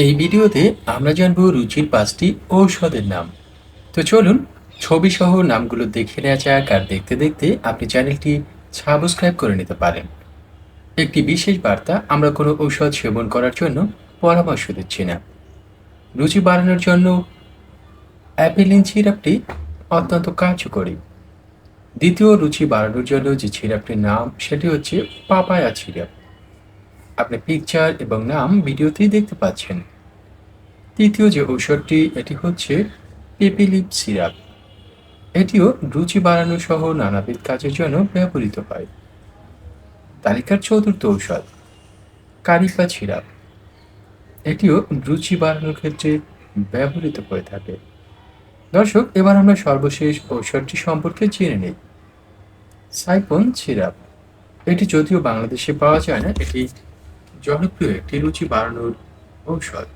এই ভিডিওতে আমরা জানব রুচির পাঁচটি ঔষধের নাম। তো চলুন ছবি সহ নামগুলো দেখে নেওয়া যাক আর দেখতে দেখতে আপনি চ্যানেলটি সাবস্ক্রাইব করে নিতে পারেন। একটি বিশেষ বার্তা, আমরা কোনো ঔষধ সেবন করার জন্য পরামর্শ দিচ্ছি না। রুচি বাড়ানোর জন্য অ্যাপেলিন সিরাপটি অত্যন্ত কার্যকরী। দ্বিতীয় রুচি বাড়ানোর জন্য যে সিরাপটির নাম, সেটি হচ্ছে পাপায়া সিরাপ। আপনি পিকচার এবং নাম ভিডিওতেই দেখতে পাচ্ছেন। তৃতীয় যে ঔষধটি, এটি হচ্ছে পেপিলিপ সিরাপ। এটিও রুচি বাড়ানো সহ নানাবিধ কাজের জন্য ব্যবহৃত হয়। তালিকার চতুর্থ ঔষধ কারিপা সিরাপ। এটিও রুচি বাড়ানোর ক্ষেত্রে ব্যবহৃত হয়ে থাকে। দর্শক, এবার আমরা সর্বশেষ ঔষধটি সম্পর্কে জেনে নিই। Cypon syrup. এটি যদিও বাংলাদেশে পাওয়া যায় না, এটি জনপ্রিয় একটি রুচি বাড়ানোর ঔষধ